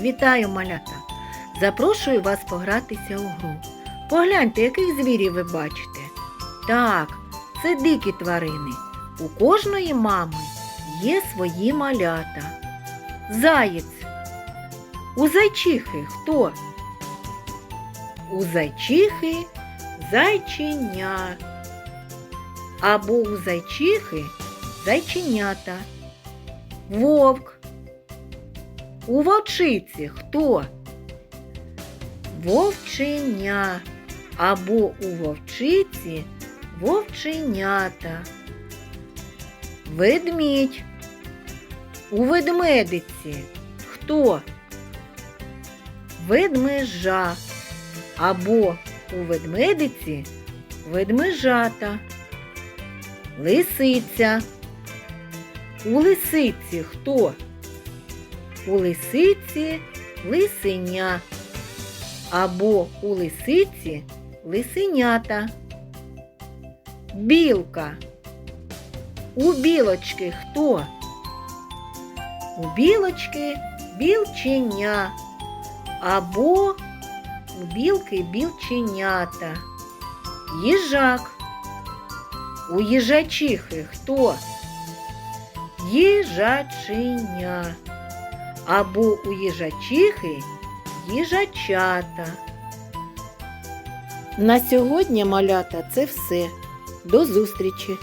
Вітаю, малята! Запрошую вас погратися у гру. Погляньте, яких звірів ви бачите. Так, це дикі тварини. У кожної мами є свої малята. Заєць. У зайчихи хто? У зайчихи зайченя. Або у зайчихи зайченята. Вовк. У вовчиці хто? Вовченя. Або у вовчиці вовченята. Ведмідь. У ведмедиці хто? Ведмежа. Або у ведмедиці ведмежата. Лисиця. У лисиці хто? У лисиці лисеня. Або у лисиці лисенята. Білка. У білочки хто? У білочки білченя. Або у білки білченята. Їжак. У їжачихи хто? Їжаченя. Або у їжачихи їжачата. На сьогодні, малята, це все. До зустрічі!